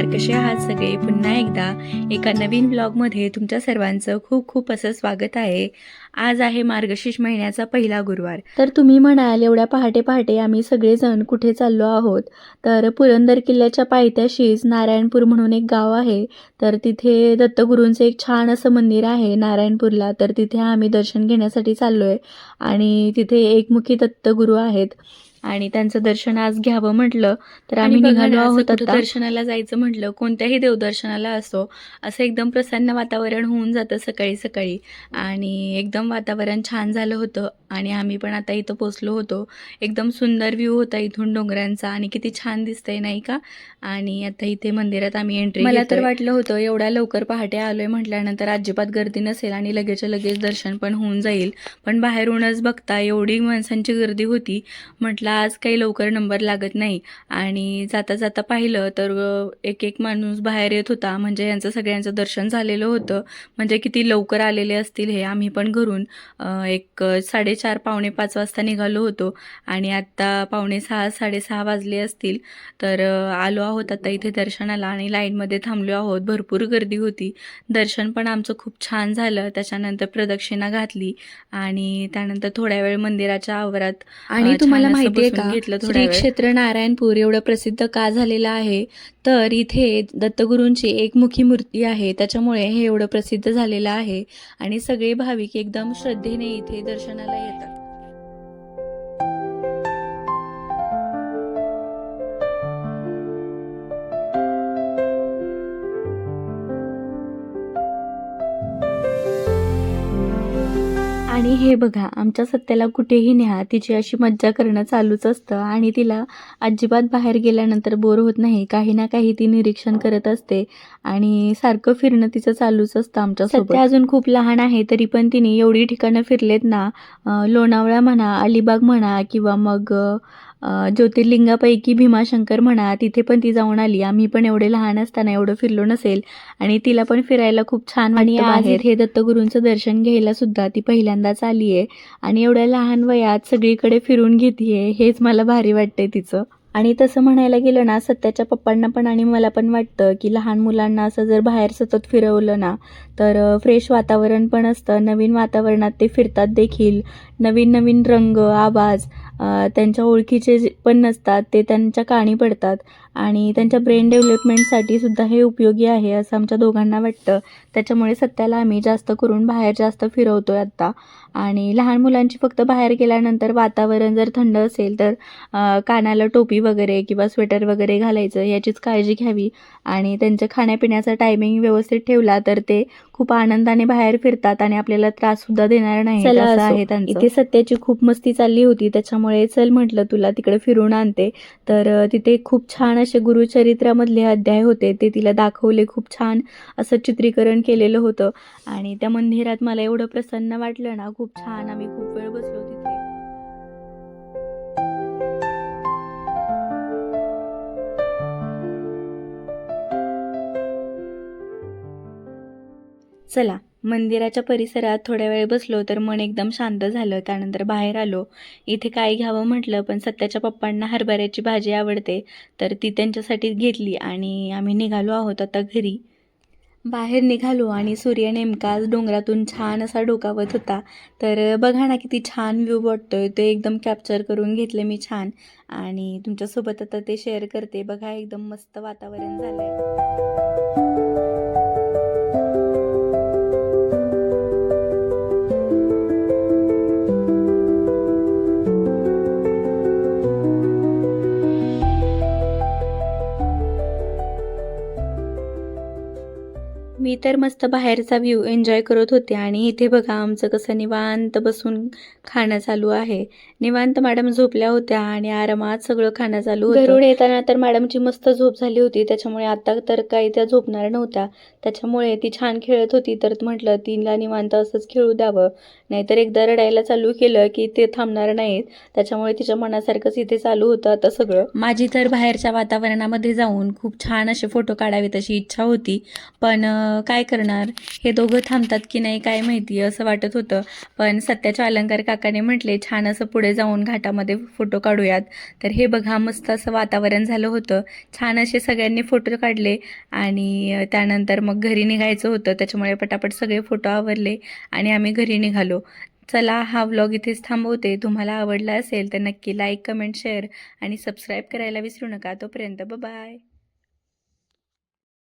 नमस्कार कसे आहात सगळे? पुन्हा एकदा एका नवीन ब्लॉगमध्ये तुमच्या सर्वांचं खूप खूप असं स्वागत आहे. आज आहे मार्गशीर्ष महिन्याचा पहिला गुरुवार. तर तुम्ही म्हणाल एवढ्या पहाटे पहाटे आम्ही सगळेजण कुठे चाललो आहोत? तर पुरंदर किल्ल्याच्या पायथ्याशीच नारायणपूर म्हणून एक गाव आहे. तर तिथे दत्तगुरूंचं एक छान असं मंदिर आहे नारायणपूरला. तर तिथे आम्ही दर्शन घेण्यासाठी चाललो आहे आणि तिथे एकमुखी दत्तगुरू आहेत. आणि त्यांचं दर्शन आज घ्यावं म्हटलं तर आम्ही निघालो आहोत दर्शनाला जायचं म्हटलं कोणत्याही देवदर्शनाला असो असं एकदम प्रसन्न वातावरण होऊन जातं सकाळी सकाळी. आणि एकदम वातावरण छान झालं होतं आणि आम्ही पण आता इथं पोचलो होतो. एकदम सुंदर व्ह्यू होता इथून डोंगरांचा आणि किती छान दिसतंय नाही का? आणि आता इथे मंदिरात आम्ही एंट्री मला तर वाटलं होतं एवढ्या लवकर पहाटे आलोय म्हटल्यानंतर अजिबात गर्दी नसेल आणि लगेचच्या लगेच दर्शन पण होऊन जाईल. पण बाहेरूनच बघता एवढी माणसांची गर्दी होती म्हटलं आज काही लवकर नंबर लागत नाही. आणि जाता जाता पाहिलं तर एक एक माणूस बाहेर येत होता. म्हणजे यांचं सगळ्यांचं दर्शन झालेलं होतं. म्हणजे किती लवकर आलेले असतील हे आम्ही पण घरून एक साडेचार पावणे पाच वाजता निघालो होतो. आणि आत्ता पावणे सहा साडेसहा वाजले असतील. तर आलो आहोत आता इथे दर्शनाला आणि लाईनमध्ये थांबलो आहोत. भरपूर गर्दी होती. दर्शन पण आमचं खूप छान झालं. त्याच्यानंतर प्रदक्षिणा घातली. आणि त्यानंतर थोड्या वेळ मंदिराच्या आवारात आणि तुम्हाला माहिती बसून का? श्री. क्षेत्र नारायणपूर एवढं प्रसिद्ध का झालेलं आहे? तर इथे दत्तगुरूंची एकमुखी मूर्ती आहे. त्याच्यामुळे हे एवढं प्रसिद्ध झालेलं आहे. आणि सगळे भाविक एकदम श्रद्धेने इथे दर्शनाला येतात. आणि हे बघा आमच्या सत्याला कुठेही न्या तिची अशी मज्जा करणं चालूच असतं आणि तिला अजिबात बाहेर गेल्यानंतर बोर होत नाही काही ना काही ती निरीक्षण करत असते आणि सारखं फिरणं तिचं चालूच असतं आमच्या सत्या अजून खूप लहान आहे तरी पण तिने एवढी ठिकाणं फिरलेत ना लोणावळा म्हणा अलिबाग म्हणा किंवा मग ज्योतिर्लिंगापैकी भीमाशंकर म्हणा तिथे पण ती जाऊन आली. आम्ही पण एवढे लहान असताना एवढं फिरलो नसेल आणि तिला पण फिरायला खूप छान आणि आज हे दत्तगुरूंचं दर्शन घ्यायला सुद्धा ती पहिल्यांदाच आली आहे आणि एवढ्या लहान वयात सगळीकडे फिरून घेते हेच मला भारी वाटतंय तिचं. आणि तसं म्हणायला गेलं ना सत्याच्या पप्पांना पण आणि मला पण वाटतं की लहान मुलांना असं जर बाहेर सतत फिरवलं ना तर फ्रेश वातावरण पण असतं. नवीन वातावरणात ते फिरतात देखील. नवीन नवीन रंग आवाज त्यांच्या ओळखीचे जे पण नसतात ते त्यांच्या काणी पडतात आणि त्यांच्या ब्रेन डेव्हलपमेंटसाठी सुद्धा हे उपयोगी आहे असं आमच्या दोघांना वाटतं. त्याच्यामुळे सत्याला आम्ही जास्त करून बाहेर जास्त फिरवतो आहे आत्ता आणि लहान मुलांची फक्त बाहेर गेल्यानंतर वातावरण जर थंड असेल तर कानाला टोपी वगैरे किंवा स्वेटर वगैरे घालायचं याचीच काळजी घ्यावी. आणि त्यांच्या खाण्यापिण्याचा टायमिंग व्यवस्थित ठेवला तर ते खूप आनंदाने बाहेर फिरतात आणि आपल्याला त्रास सुद्धा देणार नाही. असं आहे त्यांचं. इथे सत्याची खूप मस्ती चालली होती. त्याच्यामुळे चल म्हटलं तुला तिकडे फिरून आणते. तर तिथे खूप छान असे गुरुचरित्रामधले अध्याय होते. ते तिला दाखवले खूप छान असं चित्रीकरण केलेलं होतं. आणि त्या मंदिरात मला एवढं प्रसन्न वाटलं ना खूप छान आम्ही खूप वेळ बसलो तिथे. चला मंदिराच्या परिसरात थोड्या वेळ बसलो तर मन एकदम शांत झालं. त्यानंतर बाहेर आलो. इथे काय घ्यावं म्हटलं पण सत्याच्या पप्पांना हरभऱ्याची भाजी आवडते तर ती त्यांच्यासाठी घेतली आणि आम्ही निघालो आहोत आता घरी. बाहेर निघालो आणि सूर्य नेमकाच डोंगरातून छान असा डोकावत होता. तर बघा ना किती छान व्ह्यू वाटतोय. ते एकदम कॅप्चर करून घेतले मी छान. आणि तुमच्यासोबत आता ते शेअर करते. बघा एकदम मस्त वातावरण झालंय. मी तर मस्त बाहेरचा व्ह्यू एन्जॉय करत होते आणि इथे बघा आमचं कसं निवांत बसून खाणं चालू आहे. निवांत मॅडम झोपल्या होत्या आणि आरामात सगळं खाणं चालू घरून येताना तर मॅडमची मस्त झोप झाली होती. त्याच्यामुळे आता तर काही त्या झोपणार नव्हत्या. त्याच्यामुळे ती छान खेळत होती. तर म्हटलं तिला निवांत असंच खेळू द्यावं. नाहीतर एकदा रडायला चालू केलं की ते थांबणार नाहीत. त्याच्यामुळे तिच्या मनासारखंच इथे चालू होतं आता सगळं. माझी तर बाहेरच्या वातावरणामध्ये जाऊन खूप छान असे फोटो काढावेत अशी इच्छा होती. पण काय करणार? हे दोघं थांबतात की नाही काय माहिती असं वाटत होतं. पण सत्याच्या अलंकार काकाने म्हटले छान असं पुढे जाऊन घाटामध्ये फोटो काढूयात. तर हे बघा मस्त असं वातावरण झालं होतं. छान असे सगळ्यांनी फोटो काढले आणि त्यानंतर मग घरी निघायचं होतं. त्याच्यामुळे पटापट सगळे फोटो आवरले आणि आम्ही घरी निघालो. चला हा व्लॉग इथेच थांबवते. तुम्हाला आवडला असेल तर नक्की लाईक कमेंट शेअर आणि सबस्क्राईब करायला विसरू नका. तोपर्यंत बाय